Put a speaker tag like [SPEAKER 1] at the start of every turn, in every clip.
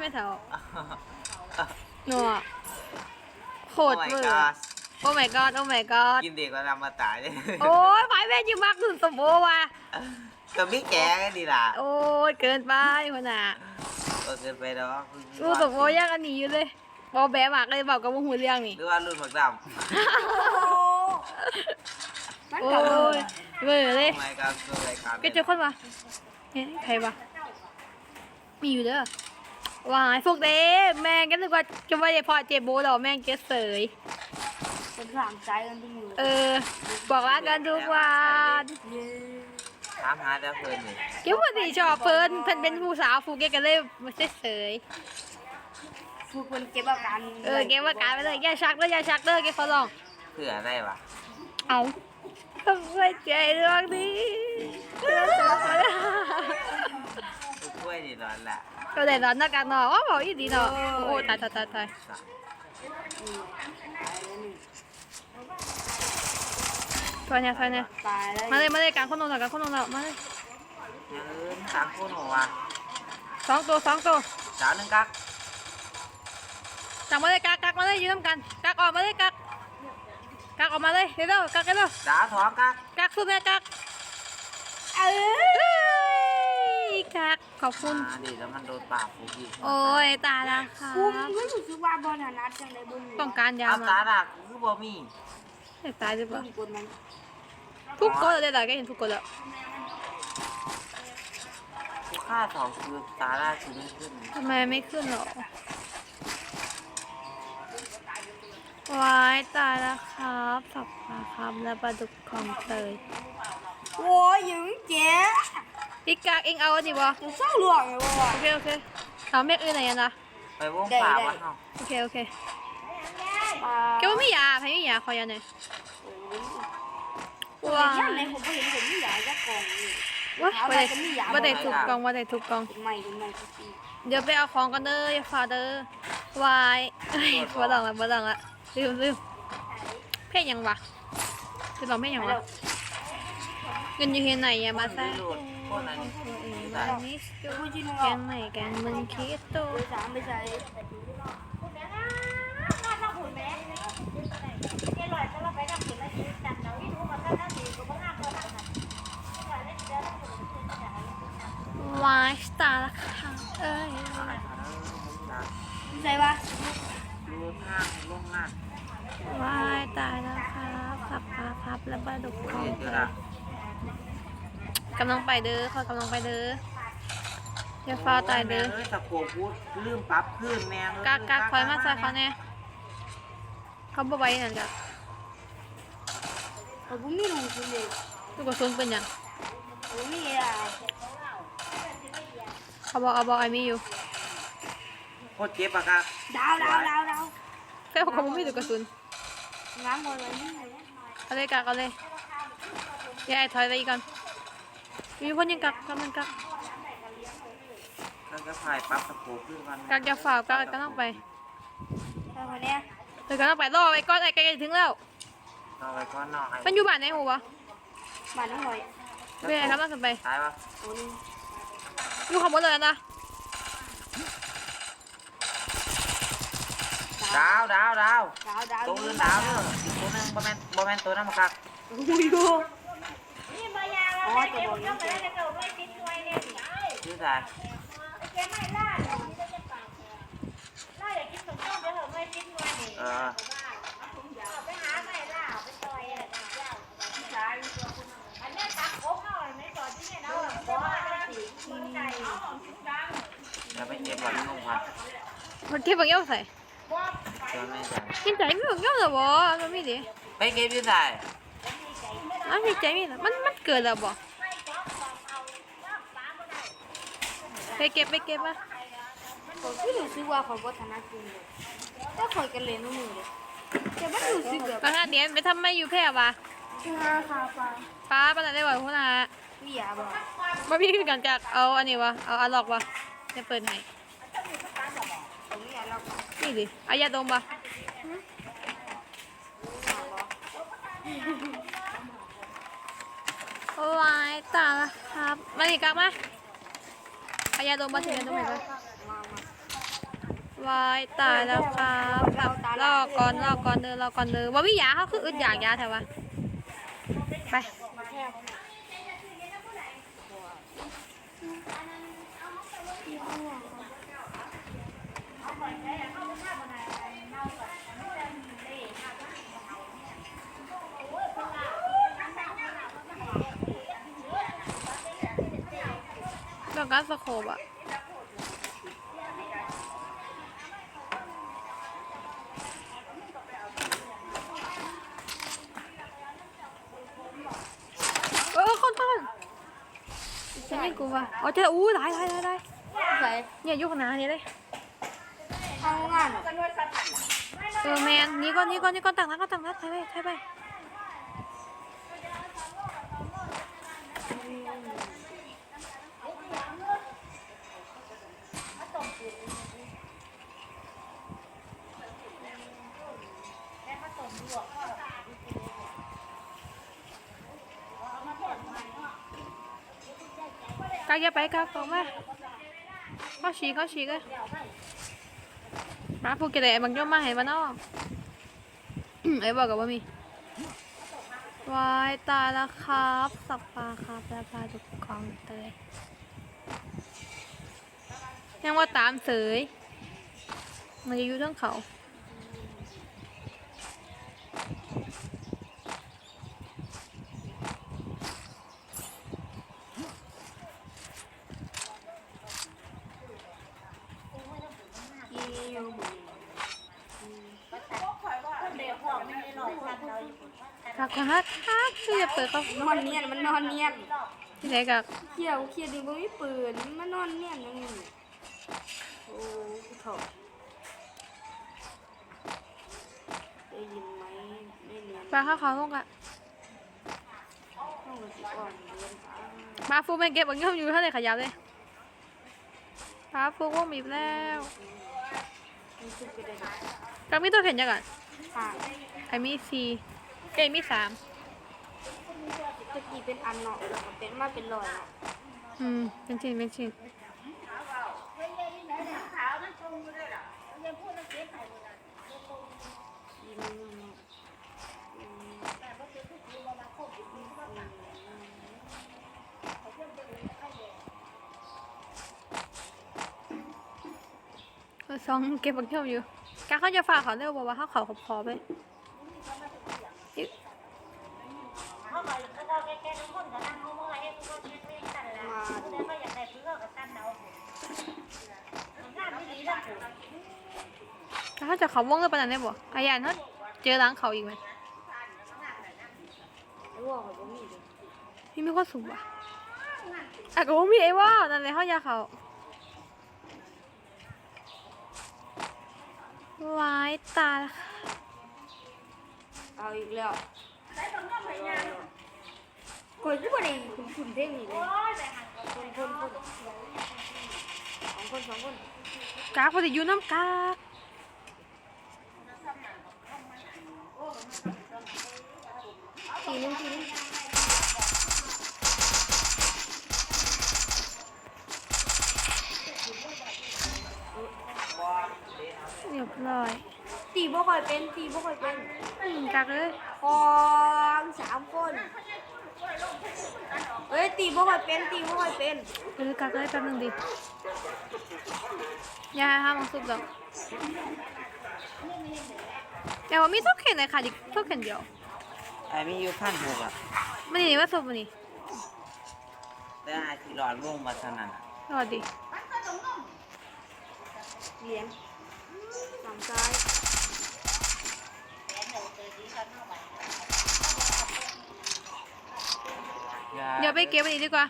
[SPEAKER 1] ไม่เท่าหนัวโค
[SPEAKER 2] โอ้
[SPEAKER 1] ตร
[SPEAKER 2] my
[SPEAKER 1] เวอร์
[SPEAKER 2] god
[SPEAKER 1] โอ้ my god โอ้ my god
[SPEAKER 2] กินเด็กก็นำมาตายเลย
[SPEAKER 1] โอ้ยไฟแม่ยูมักหนุนสมโอว่ะ
[SPEAKER 2] ก็ไม่แก่กันดีล่ะ
[SPEAKER 1] โอ้ยเกินไปคนน่ะ
[SPEAKER 2] ก็เกินไปแล้ว
[SPEAKER 1] ดูสมโอยากอันนี้อยู่เลยบอแบะมากเลยบอกกับว่าหูเรื่องนี่
[SPEAKER 2] หรือว่ารุ่นหมักดำ
[SPEAKER 3] มัน
[SPEAKER 1] โอ้
[SPEAKER 3] กลับมาย
[SPEAKER 1] เวอร์เลย
[SPEAKER 2] โอ้ my god ตัวรายการ
[SPEAKER 1] ก็เจอคนวะเฮ้ยใครวะมีอยู่เด้อ วายพวกเด้แม่งก็นึกว่าจะว่าจะพอเจ็บโบหรอแม่งเกสเสย
[SPEAKER 3] เป็นสามใจกันที่มือ
[SPEAKER 1] เออ บอกรักกันทุกวัน
[SPEAKER 3] เย้
[SPEAKER 2] ถามหาแต่เพิ่นนี่
[SPEAKER 1] เกี่ยวกับสีชอบเพิ่นเพิ่นเป็นผู้สาวฟูเกตกันเลยมาเฉย
[SPEAKER 3] ฟูคนเก็บอาการ
[SPEAKER 1] ๆเออเกมว่าการไปเลยอย่าชักเด้ออย่าชักเด้อเกมขอร้อง
[SPEAKER 2] เพื่ออะไรวะ
[SPEAKER 1] เอาทำไมใจเรื่องนี้เรื่องสองคน
[SPEAKER 2] ลูกกล้วยนี่ร้อนละ
[SPEAKER 1] ก็ได้ร้อนนักกันเนาะว่าบอกอีดีเนาะโอ้ตายตายตายตาย
[SPEAKER 2] สัตว์
[SPEAKER 1] ถอยเนี่ยถอยเนี่ย
[SPEAKER 3] ตายแล้ว
[SPEAKER 1] มาเลยมาเลยกลางคนนอนกลางคนนอนมาเลย
[SPEAKER 2] ยังอื่นสามคนหัวะ
[SPEAKER 1] สองตัวสองตัว
[SPEAKER 2] สาวหนึ่งกัก
[SPEAKER 1] จับมาเลยกักกักมาเลยอยู่น้ำกันกักออกมาเลยกักกักออกมาเลยเร็วๆกักกันเร็ว
[SPEAKER 2] สาวสองกัก
[SPEAKER 1] กักสุดเลยกัก
[SPEAKER 3] เออ
[SPEAKER 1] เฮ้ยกักขอบคุณ
[SPEAKER 2] มาดิแล้วมันโดนปากฟูกี้
[SPEAKER 1] โอ้ยตายแล้วครั
[SPEAKER 3] คุม
[SPEAKER 1] บ
[SPEAKER 3] ก็รู้สึกว่าบอลนัดจังเลยบุญ
[SPEAKER 1] ต้องการยา
[SPEAKER 2] เอา
[SPEAKER 1] มา
[SPEAKER 2] ตาดักคือบ่มี
[SPEAKER 1] เฮ้ยตายหรือเป
[SPEAKER 3] บุ
[SPEAKER 1] ล่า
[SPEAKER 3] ญกดมัน
[SPEAKER 1] ทุกคนเลยเหรอแกเห็นทุกคนแล้ว
[SPEAKER 2] ผู้ฆ่าสองคือตาดักคือไม่ขึ้น
[SPEAKER 1] ทำไมไม่ขึ้นหรอวายตายแล้วครับสับปลาครับและปลาดุกของเตย
[SPEAKER 3] โอ้ยยังเจ๊
[SPEAKER 1] อีกกักเองเอาอันนี้บ่
[SPEAKER 3] จะเศร้าหลวงเลยว่ะ
[SPEAKER 1] โอเคโอเคเอาเมฆอื่นไหนกันนะ
[SPEAKER 2] ไปวงป่าวันเนาะ
[SPEAKER 1] โอเคโอเค
[SPEAKER 3] อ่า
[SPEAKER 1] แกว่าไม่ยาใครไม่ยาขอยาหน่อย
[SPEAKER 3] โอ้ย
[SPEAKER 1] ว้า
[SPEAKER 3] ย่างไหนผมก็เห็นผมไม่อยากจะกล่องนี่
[SPEAKER 1] ว้า
[SPEAKER 3] เอา
[SPEAKER 1] ว่า
[SPEAKER 3] อะไร
[SPEAKER 1] ได้
[SPEAKER 3] ก็ไม่อยาก
[SPEAKER 1] ว่าได้ถูกกองว่าได้ถูกกอง
[SPEAKER 3] เป็นใหม่เป็นใหม่ทุกปี
[SPEAKER 1] เดี๋ยวไปเอาของกันเด้ออย่าฟาเด้อวายเอ้ยบ่ต้องละบ่ต้องละลืมลืมเพศยังวะคือเราไม่ยังวะเงินอยู่ที่ไหนอย่ามาแซ่
[SPEAKER 2] คนนั้น
[SPEAKER 1] ตัวเอง
[SPEAKER 2] ได้
[SPEAKER 1] วันนี้
[SPEAKER 3] เดี๋ยวพูดจริง
[SPEAKER 1] แก
[SPEAKER 3] อะ
[SPEAKER 1] งไหนแกงมึงคิดต
[SPEAKER 3] ไปสามไปใช่
[SPEAKER 1] วายสตาร์ละค่ะเอ้ย
[SPEAKER 3] ใส่ปะ
[SPEAKER 2] ดูห้างลงหน้าวา
[SPEAKER 1] ยตายแล้วครับขับครับครับแล้วปลาดุกของ
[SPEAKER 2] เด็ก
[SPEAKER 1] เธ
[SPEAKER 2] เย
[SPEAKER 1] อ
[SPEAKER 2] อะ
[SPEAKER 1] กำลังไปเด้อเขากำลังไปเด้ออย่าฟ้าตายเด้อ
[SPEAKER 2] ตะโกนพูดลืมปรับขึ้นแม่
[SPEAKER 1] กากกากคอยมาใส่เขาเนี่ยเขาบ่ไว้นั่นกะ
[SPEAKER 3] ผมไม่รู้จริงเลย
[SPEAKER 1] ลูกกระสุนเป็นหยัง
[SPEAKER 3] ผมไม่อะ
[SPEAKER 1] เขาบอกเอาบอกไอ้มีอยู่
[SPEAKER 2] โคตรเจ็บอะครับ
[SPEAKER 3] ดาวดาวดาวดาว
[SPEAKER 1] แค่เขาบ่มีลูกกระสุน
[SPEAKER 3] ง้างบอลไว้นี่
[SPEAKER 1] เอาเลยกากเอาเลยอย่าไอ้ถอยไปอีกก่อน มีคนยังกักกำลังกัก
[SPEAKER 2] แล้วก็ถ่ายปรับตะโกนขึ้นกัน
[SPEAKER 1] กักอย่าฝ่าวกักกำลังไป
[SPEAKER 3] ใช่คนเนี้ย
[SPEAKER 1] เดี๋ยวกำลังไปรอไว้ก่อนไอ้ใกล้จะถึงแล้ว
[SPEAKER 2] เอาไปก้อนนอกให้
[SPEAKER 1] มันอยู่บ้านไหนหูวะ
[SPEAKER 3] บ้านน้องหอย
[SPEAKER 1] ไม่ได้ครับน่าสนไป
[SPEAKER 2] ตายวะ
[SPEAKER 3] โอ้นี่
[SPEAKER 1] อยู่ข้างบนเลยนะ
[SPEAKER 2] ดาวดาวดาว
[SPEAKER 3] ดาวดาว
[SPEAKER 2] ตัวอื่นดาวเด้ออีกตัวหนึงบ่แม่นบ่แม่นตัวนั้นมากัก
[SPEAKER 3] อุ้ย อ๋อตัวนี่
[SPEAKER 2] ชื่อใดเออแล้วไปเก็บวันลงพัน
[SPEAKER 1] มันเก็บบางอย่างใส่
[SPEAKER 2] เชื่อไม่ใช่
[SPEAKER 1] กินใจไม่บางอย่างเหรอบ่มันมีดิ
[SPEAKER 2] ไปเก็บที่ใส่
[SPEAKER 1] อันนี้ใจมีเหรอมันมันเกิดแล้วบ่ไปเก็บไปเก็บมา
[SPEAKER 3] ผมไม่รู้สึกว่าเขาบอถนัดจริงเลยถ้าคอยกันเลยน้องมือเลยแต่ไม่รู้สึกแบบ
[SPEAKER 1] บางท่านเดียนไปทำไม่อยู่แพร่วะ
[SPEAKER 3] งาคาปลา
[SPEAKER 1] ป้าปานนั้นได้บ่พุ่นน่ะ
[SPEAKER 3] วิยาบอก
[SPEAKER 1] บ่มีคือกันจากเอาอันนี้วะเอาอันล็อกวะจะเปิดให้
[SPEAKER 3] ผมวิยาเรา
[SPEAKER 1] นี่ดิเอายาดมบ่ โอ้ยตายละครับมาดิกลับมาเอายาดมบ่ถึงยาดมไหนบ่
[SPEAKER 3] มามา
[SPEAKER 1] วายตายแล้วครับครับรอก่อนรอก่อนเด้อรอก่อนเด้อว่าวิยาเขาคืออึดอยากยาแถวะไป
[SPEAKER 3] มาแค่
[SPEAKER 1] ดอกกัสสโคบอะเออคนต้นฉันไม่กลัวอ๋อเจออู้ได้ได้ได้ได้
[SPEAKER 3] ใส่
[SPEAKER 1] เนี่ยอยุคหนาเนี่ยเลย
[SPEAKER 3] ทำงานเหรอ
[SPEAKER 1] เออแมนนี่ก่อนนี่ก่อนนี่ก่อนตักนะก็ตักนะไทยไปไทยไป กักอย่าไปกักออกมาเข้าฉีเข้าฉีกเลยมาพูดกันเลยบางย่อมมาเห็นบ้านนอกไอ้บอกกับว่ามีวายตายแล้วครับสับปลาครับแล้วปลาจุกกองเตยยังว่าตามเสยมันจะอยู่เทั้งเขา
[SPEAKER 3] ยี่อยู่บุรี
[SPEAKER 1] คักคักคักคือจะเปิดเขา
[SPEAKER 3] นอนเนียนมันนอนเนียน
[SPEAKER 1] ที่ไหนกับ
[SPEAKER 3] เขี่ยวเขี่ยดีบ่มีปืนมันนอนเนียนยังไงโอ้กูเถอะได้ยินไหมได้เรียน
[SPEAKER 1] ปลาข้าวเขาลงอะ
[SPEAKER 3] ต้องกระสิอ่อนเรียนอะ
[SPEAKER 1] มาฟูไปเก็บบางย่อมอยู่เท่าไหร่ขยับเลยปลาฟูก็มีแล้ว
[SPEAKER 3] มันคือไปได้ไหน
[SPEAKER 1] กัมีตัวเข็นยังไง
[SPEAKER 3] ค่ะ
[SPEAKER 1] ไอมีสี่ เอ้ยมีสาม
[SPEAKER 3] ตะกี้เป็นอันเนาะแล้วก็เป็นมาเป็นรอยเนาะ
[SPEAKER 1] อืมเป็นชิ้นเป็นชิ้น
[SPEAKER 3] ยินอืม
[SPEAKER 1] เออสองเก็บบางย่อมอยู่การเขาจะฝากเขาเร็วบอกว่าเขาเขาขอบคอไปอิ๊ะ
[SPEAKER 3] มา
[SPEAKER 1] แล้ว เขาจะเขาว่องกันปานนั้นได้บ่อายานเขาเจอล้างเขาอีกไหม
[SPEAKER 3] ไอ้ว่าเขาบ่มีเลย
[SPEAKER 1] พี่มีข้อสูงว่ะอะก็บ่มีไอ้ว่านั่นเลยเขาอยาเขาวายตายละค่ะ
[SPEAKER 3] เอาอีกแล้วกดที่บ่ได้คุณคุณเพลงนี่เลยคนคนคนสองคนสองคน
[SPEAKER 1] กากพอดีอยู่น้ำกาก บ่
[SPEAKER 3] ค่อยเป็นตีบ่ค่อยเป็น
[SPEAKER 1] อืมกากเลย
[SPEAKER 3] ของสามคนเอ้ยตีบ่ค่อยเป็นตีบ่ค่อยเป็น
[SPEAKER 1] เออกากเลยแป๊บนึงดิอย่าให้ห้ามเอาซุปดอกแต่ว่ามีทุกเข็นเลยค่ะดิทุกเข็นเดียว
[SPEAKER 2] ไอ้มีอยู่พันหกอะ
[SPEAKER 1] มันนี่ว่าซุปมันนี่
[SPEAKER 2] แต่ไอ้ที่หลอดลงมาเท่านั้นอะ
[SPEAKER 1] รอดิ
[SPEAKER 3] เหรียญฝั่งซ้าย
[SPEAKER 1] เดี๋ยวไปเก็บมันอีกดีกว่า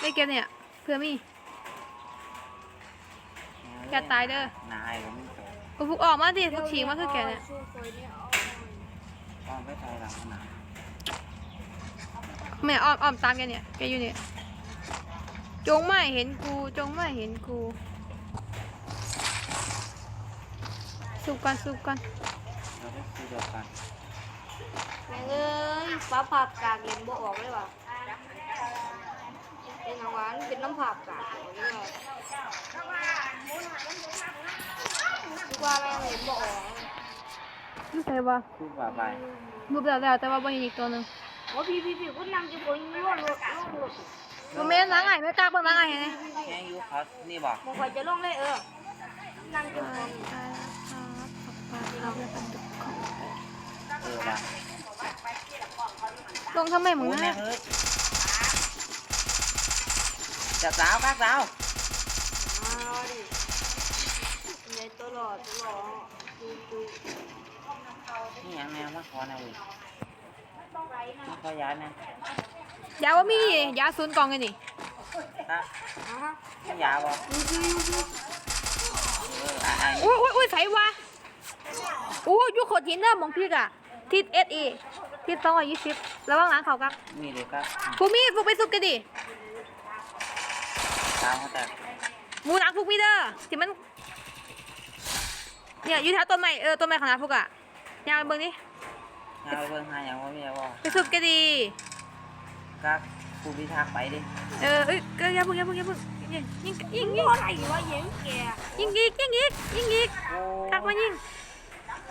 [SPEAKER 1] ไปเก็บเนี่ย เพื่อมีแกตายเด้อ
[SPEAKER 2] นายก็ไม่โต
[SPEAKER 1] กูฟุกออกมาดิฟุกฉีกมาคือแกเนี่ย
[SPEAKER 3] สู้คอยเนี่ยเอา
[SPEAKER 2] ตอนไปตายหลังขนาด
[SPEAKER 1] แม่อ้อมอ้อมตามแกเนี่ย แกอยู่เนี่ย จงไม่เห็นกู จงไม่เห็นกูสูบกันสูบกัน
[SPEAKER 2] เราได้คุยเดียวกัน
[SPEAKER 3] แม่งเอ้ยฟ้าผ่ากลางเล่นบ่ออกเลยว่ะเป็นน้ำหวานเป็นน้ำผักกากเลยว่ะว่าแม่งเห็นบ่ออก
[SPEAKER 1] ไม่ใช่ว่า
[SPEAKER 2] คือว่าไป
[SPEAKER 1] รูปแล้วแล้วแต่ว่าบ่เห็นอีกตัวหนึง
[SPEAKER 3] ว่าพี่พี่พี่คนนั่งจะบ่ยิงร่วงรถร่วงรถ
[SPEAKER 1] บ่แม่นล้างไงไม่กล้าเบิ่งล้างไงให้แน่
[SPEAKER 2] แค่ยุเขานี่บอก
[SPEAKER 3] มองคอยจะล่องเลยเออนั่งจะบ่
[SPEAKER 2] เออว่ะ
[SPEAKER 1] ลงทำไมมึง
[SPEAKER 2] โอ้ย
[SPEAKER 1] นะ
[SPEAKER 2] แม่เฮ้ยจับสาวครับสาว
[SPEAKER 3] มาดิในตัวหลอดตัวหลอดดูดู
[SPEAKER 2] นี่ยังแนวมาขอนะเว้ยมาขอย้ายนะ
[SPEAKER 1] ยาว่ามียาศูนย์กล่องไงนี่
[SPEAKER 2] ครับ
[SPEAKER 3] อะฮะ
[SPEAKER 2] ไม่ยาวบ่
[SPEAKER 3] ดูดูดู
[SPEAKER 2] เอออะอะ
[SPEAKER 1] อุ้ยอุ้ยอุ้ยใส่วะ อู้ยอยู่โขดหินเด้อหมองพี่กะทิศเอสเอทิศสองร้อยยี่สิบระวังหลังเขากัก
[SPEAKER 2] นี่เลยครับ
[SPEAKER 1] ฟูมี่ฟูไปซุกกันดิ
[SPEAKER 2] สาวเขาแต่
[SPEAKER 1] หมูหนังฟูมีเด้อที่มันเนี่ยอยู่แถวต้นไม้เออต้นไม้ขนาดฟูกอะยางเบิ่งนี่
[SPEAKER 2] งานไปเบิ่งหาอย่างว่ามีอะไรบ่
[SPEAKER 1] ไปซุกกันดิ
[SPEAKER 2] ครับผู้พิทักษ์ไปดิ
[SPEAKER 1] เออเอ้ยก็อย่าเพิ่งอย่าเพิ่งอย่าเพิ่งยิงยิงยิงยิง
[SPEAKER 3] อะไรวะเย็นแก
[SPEAKER 1] ยิงอีกยิงอีกยิงอีก
[SPEAKER 2] โอ้
[SPEAKER 1] กักมายิง